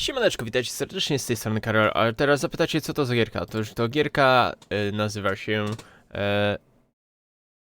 Siemaneczko, witajcie serdecznie z tej strony Karol, ale teraz zapytacie co to za gierka. Już to gierka y, nazywa się e,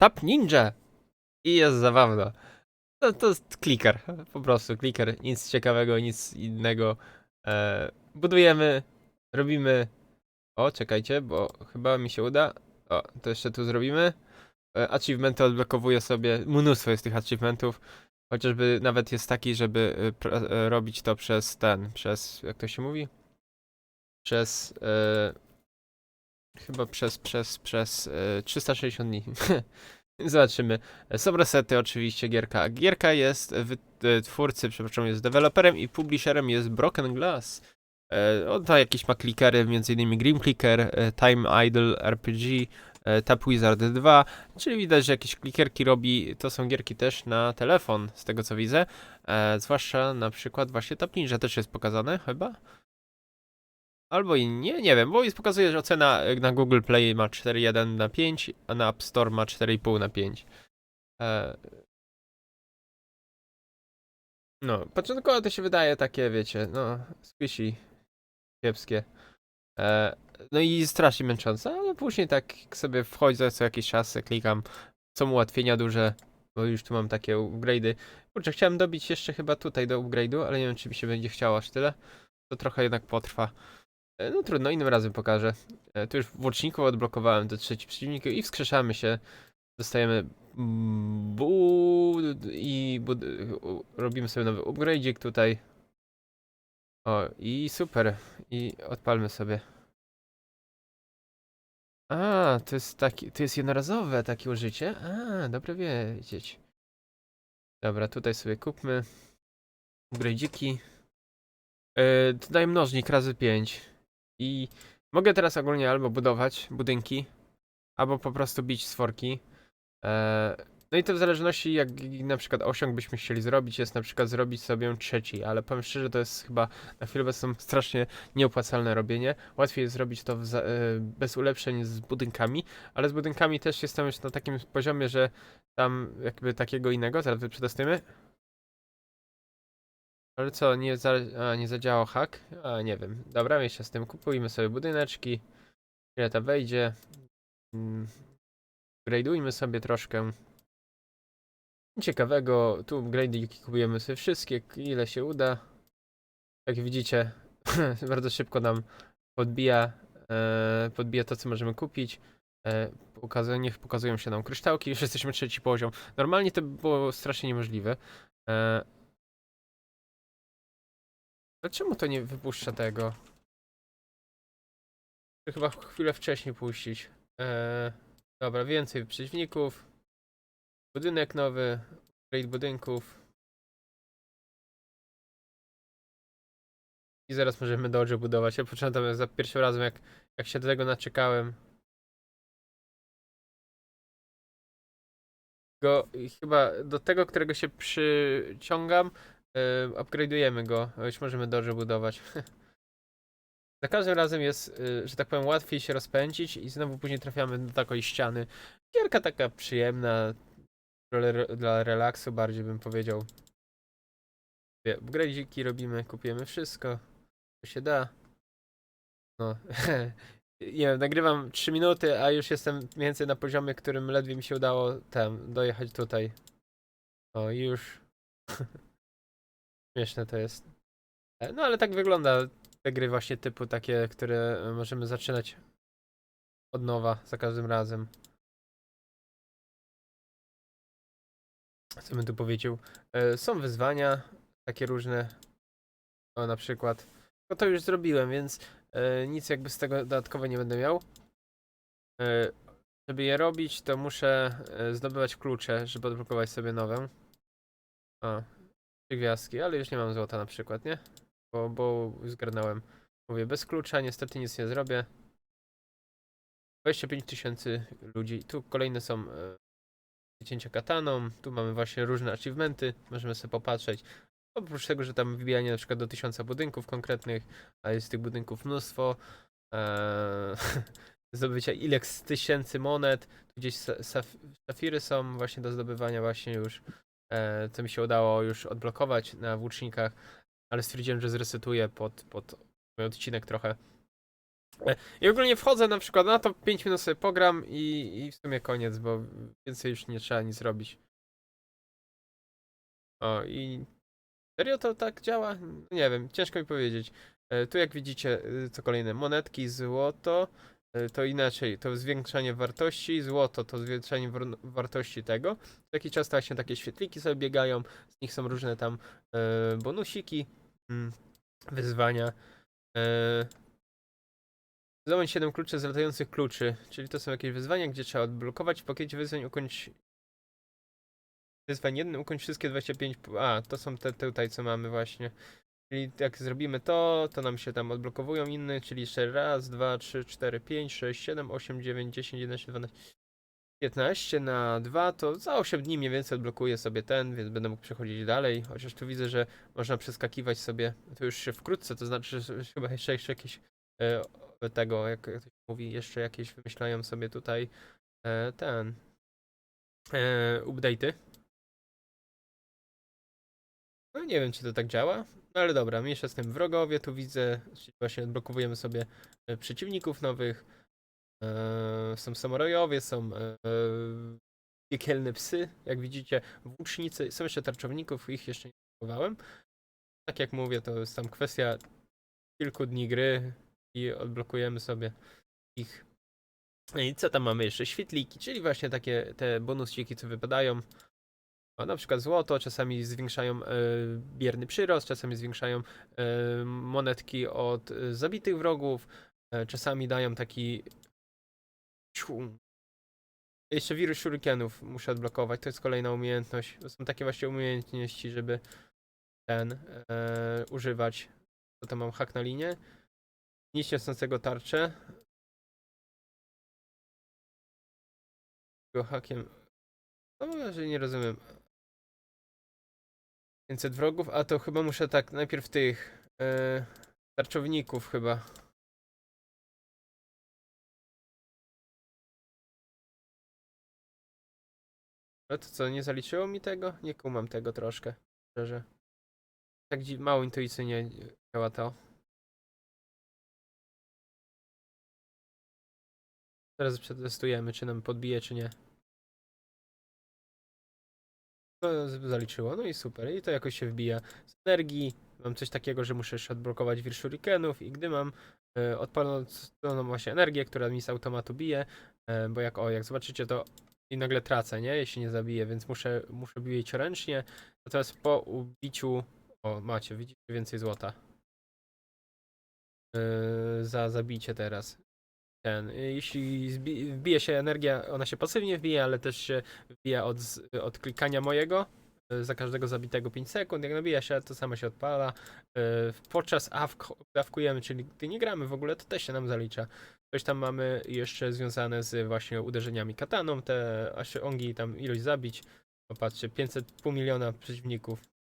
Tap Ninja i jest zabawna. To, to jest kliker, po prostu kliker, nic ciekawego, nic innego. E, budujemy, robimy... O, czekajcie, bo chyba mi się uda. O, to jeszcze tu zrobimy. E, achievementy odblokowuję sobie, mnóstwo jest tych achievementów. Chociażby nawet jest taki, żeby y, e, robić to przez ten, przez, jak to się mówi? Przez, e, chyba przez, przez, przez e, 360 dni. Zobaczymy. Są resety oczywiście gierka. Gierka jest, e, twórcy, przepraszam, jest deweloperem i publisherem jest Broken Glass. E, on da jakieś ma klikery, m.in. Grim Clicker, e, Time Idle RPG, Tap Wizard 2, Czyli widać, że jakieś klikierki robi, to są gierki też na telefon, z tego co widzę. E, zwłaszcza na przykład właśnie Tap Ninja też jest pokazane, chyba? Albo i nie, nie wiem, bo jest pokazuje, że ocena e, na Google Play ma 4,1 na 5, a na App Store ma 4,5 na 5. E, no, początkowo to się wydaje takie, wiecie, no, squishy, kiepskie. E, no i strasznie męczące, ale później tak sobie wchodzę co jakiś czas, klikam, są ułatwienia duże, bo już tu mam takie upgrade'y. Kurczę, chciałem dobić jeszcze chyba tutaj do upgrade'u, ale nie wiem czy mi się będzie chciało aż tyle. To trochę jednak potrwa. E, No trudno, innym razem pokażę. E, Tu już w łączniku odblokowałem do trzeci przeciwników i wskrzeszamy się. Dostajemy bu i bud u- robimy sobie nowy upgrade'ik tutaj. O, i super. I odpalmy sobie. A, to jest taki, to jest jednorazowe takie użycie? A, dobre wiedzieć. Dobra, tutaj sobie kupmy. Upgrade'iki. Yy, dodaj mnożnik razy 5. I mogę teraz ogólnie albo budować budynki, albo po prostu bić stworki. E, no i to w zależności jak na przykład osiąg byśmy chcieli zrobić, jest na przykład zrobić sobie trzeci, ale powiem szczerze, to jest chyba na chwilę obecną strasznie nieopłacalne robienie. Łatwiej jest zrobić to za, e, bez ulepszeń z budynkami, ale z budynkami też jestem już na takim poziomie, że tam jakby takiego innego, zaraz przetestujemy. Ale co, nie, za, a, nie zadziałał hack? A, nie wiem. Dobra, jeszcze z tym kupujmy sobie budyneczki. Ile to wejdzie? Mm, Grade'ujmy sobie troszkę. Ciekawego, tu upgrade'iki kupujemy sobie wszystkie, ile się uda. Jak widzicie, bardzo szybko nam podbija, e, podbija to, co możemy kupić. E, pokazuje, niech pokazują się nam kryształki, już jesteśmy trzeci poziom. Normalnie to by było strasznie niemożliwe. E, a czemu to nie wypuszcza tego? Chyba chwilę wcześniej puścić. E, dobra, więcej przeciwników. Budynek nowy. Upgrade budynków. I zaraz możemy dobrze budować. Ja począłem za pierwszym razem, jak, jak się do tego naczekałem. Go, chyba do tego, którego się przyciągam, yy, upgrade'ujemy go. Już możemy dobrze budować. Za każdym razem jest, y, że tak powiem, łatwiej się rozpędzić i znowu później trafiamy do takiej ściany. Gierka taka przyjemna, dla relaksu bardziej bym powiedział. Wie, Upgrade'iki robimy, kupujemy wszystko, co się da. No, nie wiem, nagrywam 3 minuty, a już jestem mniej więcej na poziomie, którym ledwie mi się udało tam dojechać tutaj. O, i już. Śmieszne to jest. E, No ale tak wygląda te gry właśnie typu takie, które możemy zaczynać od nowa za każdym razem. Co bym tu powiedział? E, Są wyzwania takie różne. O, na przykład. No to już zrobiłem, więc e, nic jakby z tego dodatkowo nie będę miał. E, żeby je robić, to muszę zdobywać klucze, żeby odblokować sobie nowe. O, trzy gwiazdki, ale już nie mam złota na przykład, nie? Bo, bo zgarnąłem. Mówię, bez klucza niestety nic nie zrobię. 25 tysięcy ludzi. Tu kolejne są wycięcia kataną. Tu mamy właśnie różne achievementy. Możemy sobie popatrzeć. Oprócz tego, że tam wybijanie na przykład do tysiąca budynków konkretnych, a jest tych budynków mnóstwo. Eee, zdobycia ileś tysięcy monet. Tu gdzieś sa- saf safiry są właśnie do zdobywania właśnie już. E, co mi się udało już odblokować na włócznikach. ale stwierdziłem, że zresetuję pod, pod mój odcinek trochę. E, I ogólnie wchodzę na przykład na to, 5 minut sobie pogram i, i w sumie koniec, bo więcej już nie trzeba nic robić. O i serio to tak działa? Nie wiem, ciężko mi powiedzieć. E, Tu jak widzicie, y, co kolejne, monetki, złoto, to inaczej, to zwiększanie wartości, złoto to zwiększanie war- wartości tego. Co jakiś czas właśnie takie świetliki sobie biegają, z nich są różne tam e, bonusiki, mm, wyzwania. E, Zdobądź 7 kluczy z latających kluczy, czyli to są jakieś wyzwania, gdzie trzeba odblokować w pakiecie wyzwań ukończ wyzwań 1, ukończ wszystkie 25, p- a to są te tutaj co mamy właśnie. Czyli jak zrobimy to, to nam się tam odblokowują inne, czyli jeszcze raz, dwa, trzy, cztery, pięć, sześć, siedem, osiem, dziewięć, dziesięć, jedenaście, dwanaście, piętnaście na dwa, to za 8 dni mniej więcej odblokuję sobie ten, więc będę mógł przechodzić dalej. Chociaż tu widzę, że można przeskakiwać sobie, to już się wkrótce, to znaczy, że chyba jeszcze, jeszcze jakieś e, tego, jak, jak to się mówi, jeszcze jakieś wymyślają sobie tutaj e, ten e, update'y. No nie wiem, czy to tak działa, no ale dobra, mniejsza z tym wrogowie, tu widzę, właśnie odblokowujemy sobie e, przeciwników nowych. E, są samurajowie, są e, piekielne psy, jak widzicie, włócznicy, są jeszcze tarczowników, ich jeszcze nie odblokowałem. Tak jak mówię, to jest tam kwestia kilku dni gry i odblokujemy sobie ich. No I co tam mamy jeszcze? Świetliki, czyli właśnie takie te bonusiki, co wypadają. O, na przykład złoto, czasami zwiększają e, bierny przyrost, czasami zwiększają e, monetki od zabitych wrogów, e, czasami dają taki. Ciu. Jeszcze wirus shurikenów muszę odblokować, to jest kolejna umiejętność. To są takie właśnie umiejętności, żeby ten używać. To tam mam hak na linię. Nic niosącego tarczę. Go hakiem. No może nie rozumiem. 500 wrogów, a to chyba muszę tak najpierw tych e, tarczowników chyba. Ale to co, nie zaliczyło mi tego? Nie kumam tego troszkę, szczerze. Tak mało intuicyjnie działa to. Teraz przetestujemy, czy nam podbije, czy nie. Z- zaliczyło, no i super. I to jakoś się wbija z energii. Mam coś takiego, że muszę jeszcze odblokować wir shurikenów i gdy mam e, odpaloną właśnie energię, która mi z automatu bije, e, bo jak o, jak zobaczycie to i nagle tracę, nie? Jeśli nie zabiję, więc muszę, muszę bić ręcznie. Natomiast po ubiciu, o macie, widzicie więcej złota. E, za zabicie teraz. Ten, jeśli zbi- wbije się energia, ona się pasywnie wbija, ale też się wbija od, od klikania mojego y, za każdego zabitego 5 sekund. Jak nabija się, to samo się odpala. Y, Podczas awk, czyli gdy nie gramy w ogóle, to też się nam zalicza. Coś tam mamy jeszcze związane z właśnie uderzeniami kataną, te ongi tam ilość zabić. Popatrzcie, 500, pół miliona przeciwników.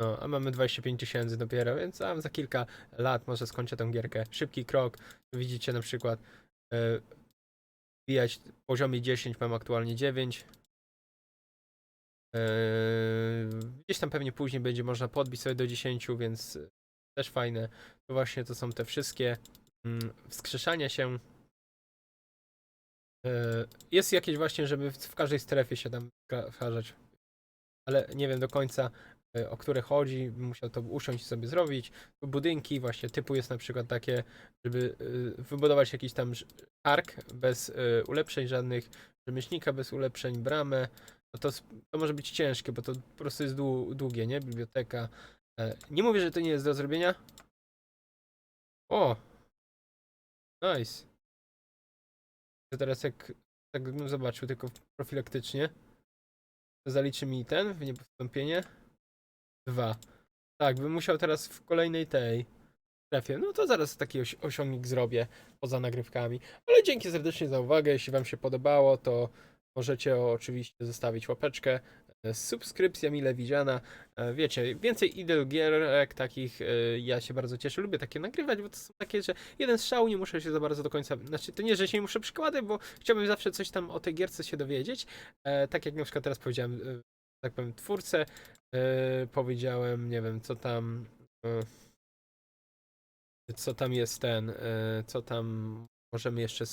No, a mamy 25 tysięcy dopiero, więc tam za kilka lat może skończę tę gierkę. Szybki krok. Widzicie na przykład e, wbijać poziomie 10, mam aktualnie 9. E, gdzieś tam pewnie później będzie można podbić sobie do 10, więc też fajne. To właśnie to są te wszystkie mm, wskrzeszania się. E, jest jakieś właśnie, żeby w, w każdej strefie się tam wskażać. Ale nie wiem do końca o które chodzi, musiał to usiąść i sobie zrobić. Budynki właśnie typu jest na przykład takie, żeby y, wybudować jakiś tam ark bez y, ulepszeń żadnych, rzemieślnika bez ulepszeń, bramę, no to, to może być ciężkie, bo to po prostu jest dłu- długie, nie? Biblioteka. E, Nie mówię, że to nie jest do zrobienia. O! Nice. To teraz jak tak bym zobaczył tylko profilaktycznie, to zaliczy mi ten w niepostąpienie. Dwa. Tak, bym musiał teraz w kolejnej tej strefie. No to zaraz taki osi- osiągnik zrobię poza nagrywkami. Ale dzięki serdecznie za uwagę. Jeśli Wam się podobało, to możecie oczywiście zostawić łapeczkę. e, Subskrypcja mile widziana. E, Wiecie, więcej idol gierek takich e, ja się bardzo cieszę. Lubię takie nagrywać, bo to są takie, że jeden strzał nie muszę się za bardzo do końca. Znaczy, to nie, że się nie muszę przykładać, bo chciałbym zawsze coś tam o tej gierce się dowiedzieć. Tak jak na przykład teraz powiedziałem, tak powiem, twórcę. E, powiedziałem, nie wiem, co tam. E, co tam jest ten. E, co tam możemy jeszcze.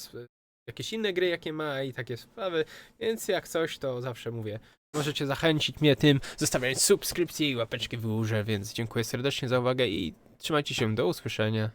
Jakieś inne gry, jakie ma i takie sprawy. Więc jak coś, to zawsze mówię. Możecie zachęcić mnie tym, zostawiając subskrypcję i łapeczkę w górze, więc dziękuję serdecznie za uwagę i trzymajcie się, do usłyszenia.